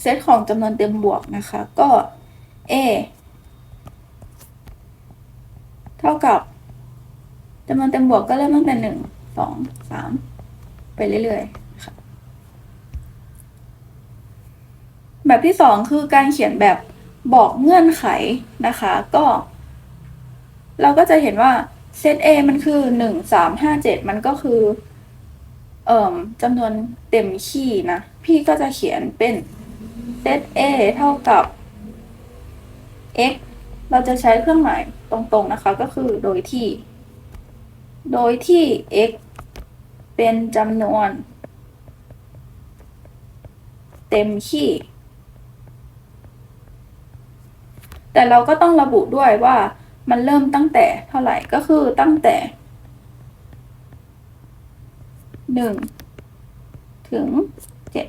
เซตของจำนวนเต็มบวกนะคะ ก็ a เท่ากับจำนวนเต็มบวกก็เริ่มตั้งแต่หนึ่งสองสามไปเรื่อยๆค่ะแบบที่สองคือการเขียนแบบบอกเงื่อนไขนะคะ ก็ เราก็จะเห็นว่าเซต A มันคือหนึ่งสามห้าเจ็ดมันก็คือ เอ่อจำนวนเต็มขีดนะ พี่ก็จะเขียนเป็น เซต A เท่ากับ x เราจะใช้เครื่องหมายตรงๆนะคะก็คือโดยที่ โดยที่ x เป็นจำนวน เต็มขีดแต่เราก็ต้องระบุด้วยว่ามันเริ่มตั้งแต่เท่าไหร่ก็คือตั้งแต่หนึ่งถึงเจ็ด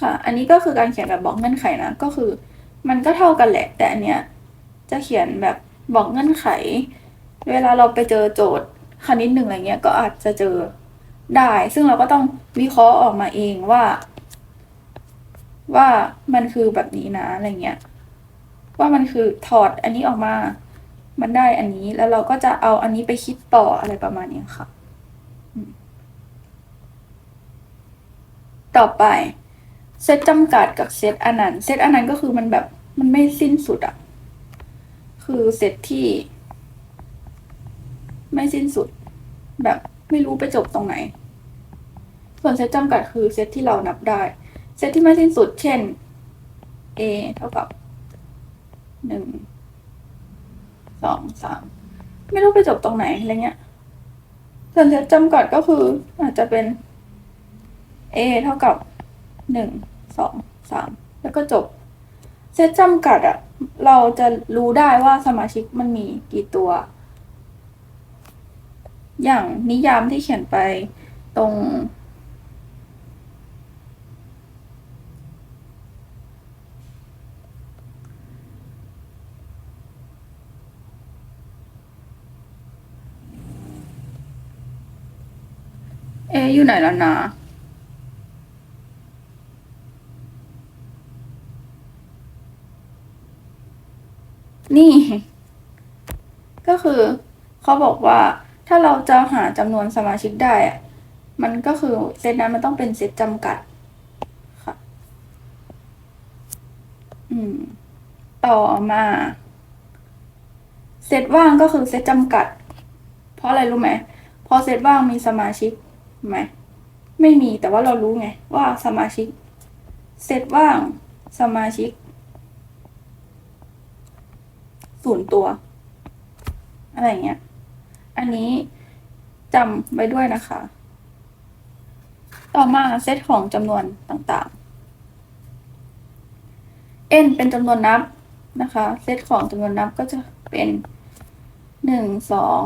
ค่ะ อันนี้ก็คือการเขียนแบบบอกเงื่อนไขนะ ก็คือ มันก็เท่ากันแหละ แต่อันเนี้ยจะเขียนแบบบอกเงื่อนไข เวลาเราไปเจอโจทย์คณิตหนึ่งอะไรเงี้ย ก็อาจจะเจอได้ ซึ่งเราก็ต้องวิเคราะห์ออกมาเองว่า ว่ามันคือแบบนี้นะอะไรเงี้ย ว่ามันคือถอดอันนี้ออกมา มันได้อันนี้ แล้วเราก็จะเอาอันนี้ไปคิดต่ออะไรประมาณนี้ค่ะ ต่อไป เซตจำกัดกับเซตอนันต์เซตอนันต์ก็คือมันแบบมันไม่สิ้นสุดอะคือเซตที่ ไม่สิ้นสุด แบบไม่รู้ไปจบตรงไหน ส่วนเซตจำกัดคือเซตที่เรานับได้ เซตที่ไม่สิ้นสุด เช่น a เท่ากับหนึ่งสองสามไม่รู้ไปจบตรงไหนอะไรเงี้ย ส่วนเซตจำกัดก็คืออาจจะเป็น a เท่ากับ หนึ่งสองสามแล้วก็จบ เซตจำกัดอะเราจะรู้ได้ว่าสมาชิกมันมีกี่ตัว อย่างนิยามที่เขียนไปตรงเออยู่ไหนแล้วนะ นี่ ก็คือเขาบอกว่าถ้าเราจะหาจำนวนสมาชิกได้อะมันก็คือเซตนั้นมันต้องเป็นเซตจำกัดค่ะ อืม ต่อมาเซตว่างก็คือเซตจำกัด เพราะอะไรรู้ไหมพราะเซตว่างมีสมาชิกไหมไม่มีแต่ว่าเรารู้ไงว่าสมาชิก เซตว่างสมาชิก ศูนย์ตัว อะไรเงี้ย อันนี้จำไว้ด้วยนะคะ ต่อมาเซตของจำนวนต่างๆ n เป็นจำนวนนับนะคะ เซตของจำนวนนับก็จะเป็นหนึ่งสอง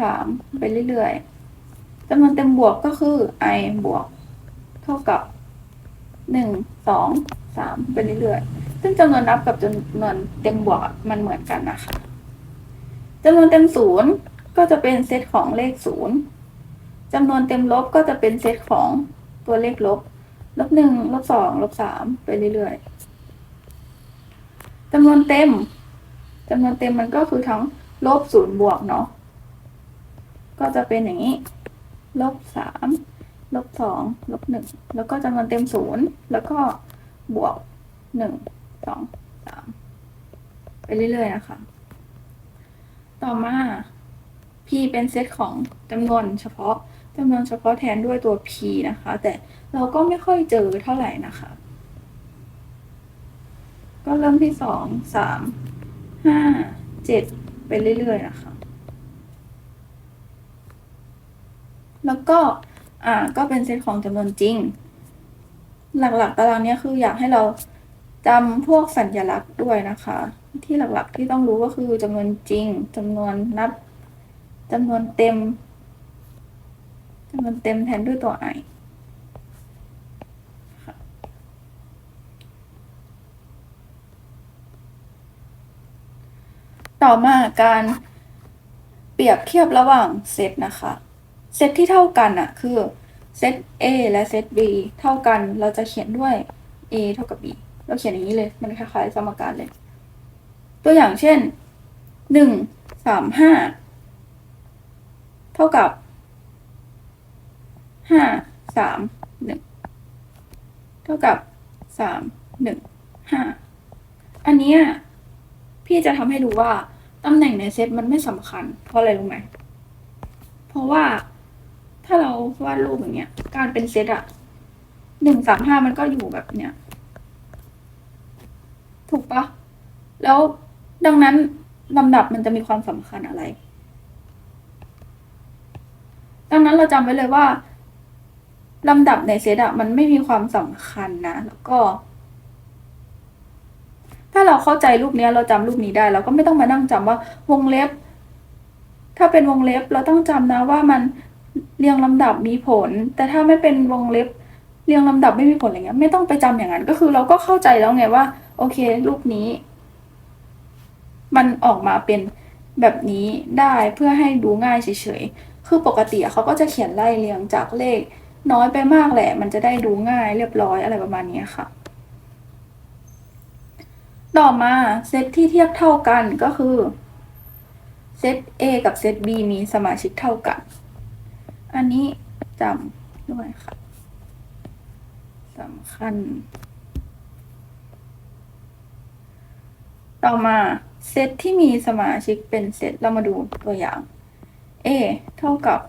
สามไปเรื่อยๆจำนวนเต็มบวกก็คือ i บวก เท่ากับหนึ่งสองสามไปเรื่อยๆ ซึ่งจำนวนนับกับจำนวนเต็มบวกมันเหมือนกันนะคะจำนวนเต็มศูนย์ก็จะเป็นเซตของเลขศูนย์จำนวนเต็มลบก็จะเป็นเซตของตัวเลขลบ ลบหนึ่งลบสองลบสามไปเรื่อยๆจำนวนเต็มจำนวนเต็มมันก็คือทั้งลบศูนย์บวกเนาะก็จะเป็นอย่างนี้ ลบสามลบสองลบหนึ่งแล้วก็จำนวนเต็มศูนย์แล้วก็บวกหนึ่ง องสามไปเรื่อยๆนะคะ ต่อมา p เป็นเซตของจำนวนเฉพาะจำนวนเฉพาะแทนด้วยตัว p นะคะ แต่เราก็ไม่ค่อยเจอเท่าไหร่นะคะ ก็เริ่มที่สองสามห้าเจ็ดไปเรื่อยๆนะคะ แล้วก็อ่าก็เป็นเซตของจำนวนจริง หลักๆตารางนี้คืออยากให้เรา จำพวกสัญลักษณ์ด้วยนะคะ ที่หลักๆที่ต้องรู้ก็คือจำนวนจริงจำนวนนับจำนวนเต็มจำนวนเต็มแทนด้วยตัว i ค่ะต่อมาการเปรียบเทียบระหว่างเซตนะคะ เซตที่เท่ากันอะคือเซต A และเซต B เท่ากันเราจะเขียนด้วย A เท่ากับ B เราเขียนอย่างนี้เลย มันคล้ายๆสมการเลย ตัวอย่างเช่นหนึ่งสามห้าเท่ากับห้าสามหนึ่งเท่ากับสามหนึ่งห้าอันนี้พี่จะทำให้ดูว่าตำแหน่งในเซตมันไม่สำคัญ เพราะอะไรรู้ไหม เพราะว่าถ้าเราวาดรูปอย่างเงี้ย การเป็นเซตอะหนึ่งสามห้ามันก็อยู่แบบเนี้ย ถูกปะแล้วดังนั้นลำดับมันจะมีความสำคัญอะไร ดังนั้นเราจำไว้เลยว่าลำดับในเซตอะมันไม่มีความสำคัญนะ แล้วก็ ถ้าเราเข้าใจรูปนี้เราจำรูปนี้ได้ เราก็ไม่ต้องมานั่งจำว่าวงเล็บ ถ้าเป็นวงเล็บเราต้องจำนะว่ามันเรียงลำดับมีผล แต่ถ้าไม่เป็นวงเล็บเรียงลำดับไม่มีผลอะไรเงี้ย ไม่ต้องไปจำอย่างนั้น ก็คือเราก็เข้าใจแล้วไงว่า โอเค รูปนี้ มันออกมาเป็นแบบนี้ได้เพื่อให้ดูง่ายเฉยๆ คือปกติเขาก็จะเขียนไล่เรียงจากเลขน้อยไปมากแหละ มันจะได้ดูง่ายเรียบร้อยอะไรประมาณนี้ค่ะ ต่อมาเซตที่เทียบเท่ากันก็คือเซต A กับเซต B มีสมาชิกเท่ากัน อันนี้จำด้วยค่ะสำคัญ ต่อมาเซตที่มีสมาชิกเป็นเซตเรามาดูตัวอย่าง A เท่ากับ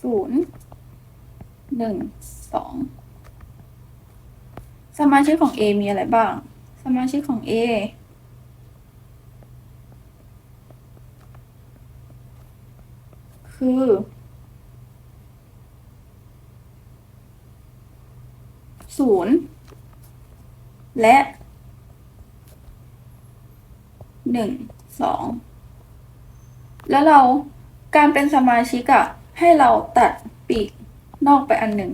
ศูนย์หนึ่งสองสมาชิกของ A มีอะไรบ้าง สมาชิกของ A คือศูนย์และ หนึ่งสองแล้วเราการเป็นสมาชิกอะให้เราตัดปีกนอกไปอันหนึ่ง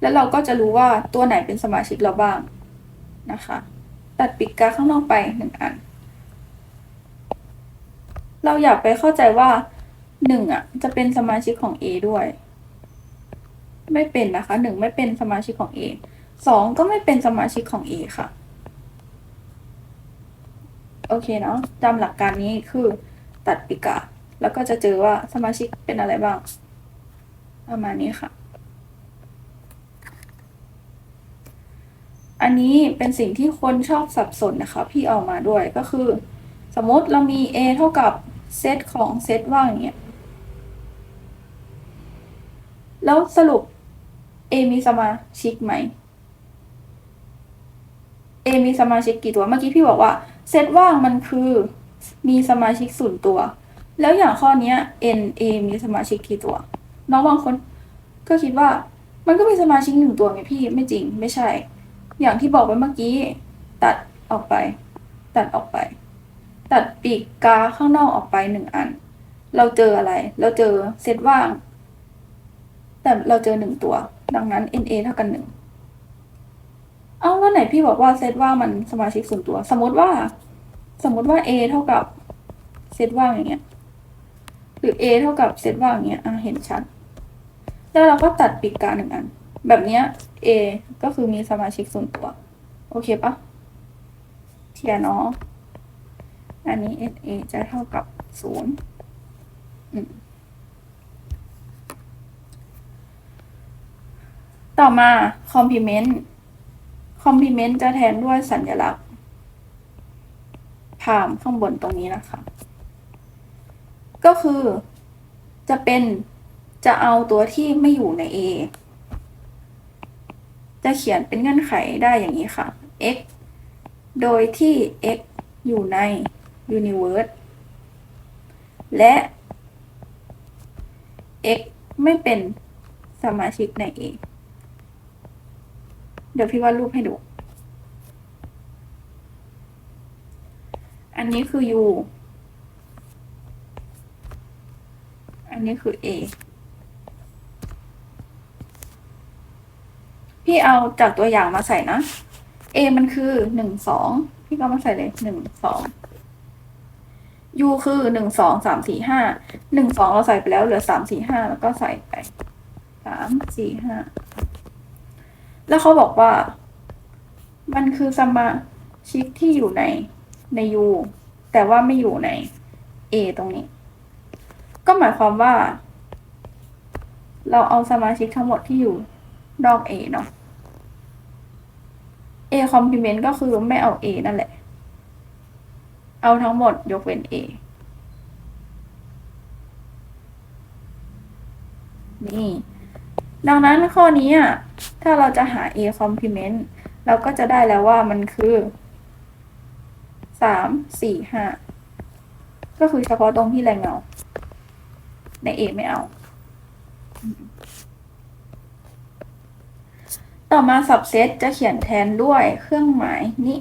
แล้วเราก็จะรู้ว่าตัวไหนเป็นสมาชิกเราบ้างนะคะ ตัดปีกกาข้างนอกไปหนึ่งอัน เราอยากไปเข้าใจว่าหนึ่งอะจะเป็นสมาชิกของ A ด้วย ไม่เป็นนะคะหนึ่งไม่เป็นสมาชิกของ A สองก็ไม่เป็นสมาชิกของ A ค่ะ อเคเนาะจำหลักการนี้คือตัดปีกาแล้วก็จะเจอว่าสมาชิกเป็นอะไรบ้าง ประมาณนี้ค่ะ อันนี้เป็นสิ่งที่คนชอบสับสนนะคะ พี่เอามาด้วยก็คือ สมมติเรามี A เท่ากับเซตของเซตว่างอย่างเงี้ยแล้วสรุป A มีสมาชิกไหม A มีสมาชิกกี่ตัว เมื่อกี้พี่บอกว่า เซตว่างมันคือมีสมาชิกศูนย์ตัว แล้วอย่างข้อนี้ N A มีสมาชิกกี่ตัว น้องบางคนก็คิดว่ามันก็มีสมาชิกหนึ่งตัวไงพี่ไม่จริงไม่ใช่ อย่างที่บอกไปเมื่อกี้ ตัดออกไป ตัดออกไป ตัดปีกกาข้างนอกออกไปหนึ่งอัน เราเจออะไร เราเจอเซตว่าง แต่เราเจอหนึ่งตัว ดังนั้น NA เท่ากันหนึ่ง เอาแล้วไหนพี่บอกว่าเซตว่างมันสมาชิกส่วนตัว สมมติว่า สมมติว่า A เท่ากับเซตว่างอย่างเงี้ย หรือ A เท่ากับเซตว่างอย่างเงี้ยอะเห็นชัด แล้วเราก็ตัดปีกกาหนึ่งอัน แบบเนี้ย A ก็คือมีสมาชิกส่วนตัว โอเคปะเทียเนาะอันนี้ NA จะเท่ากับศูนย์ต่อืม ต่อมา complement complement จะแทนด้วยสัญลักษณ์พามข้างบนตรงนี้นะคะ ก็คือจะเป็นจะเอาตัวที่ไม่อยู่ใน A จะเขียนเป็นเงื่อนไขได้อย่างนี้ค่ะ x โดยที่ x อยู่ใน universe และ x ไม่เป็นสมาชิกใน A เดี๋ยวพี่วาดรูปให้ดู อันนี้คือ U อันนี้คือ A พี่เอาจากตัวอย่างมาใส่นะ A มันคือหนึ่งสองพี่ก็มาใส่เลยหนึ่งสอง U คือหนึ่งสองสามสี่ห้าหนึ่งสองเราใส่ไปแล้วเหลือสามสี่ห้าแล้วก็ใส่ไปสามสี่ห้า แล้วเขาบอกว่า มันคือสมาชิกที่อยู่ในใน U แต่ว่าไม่อยู่ใน A ตรงนี้ ก็หมายความว่า เราเอาสมาชิกทั้งหมดที่อยู่นอก A เนาะ A complement ก็คือไม่เอา A นั่นแหละ เอาทั้งหมดยกเว้น A นี่ ดังนั้นข้อนี้อะ ถ้าเราจะหา A complement เราก็จะได้แล้วว่ามันคือสามสี่ห้าก็คือเฉพาะตรงที่แรงเงา ใน A ไม่เอา ต่อมา subset จะเขียนแทนด้วยเครื่องหมายนี้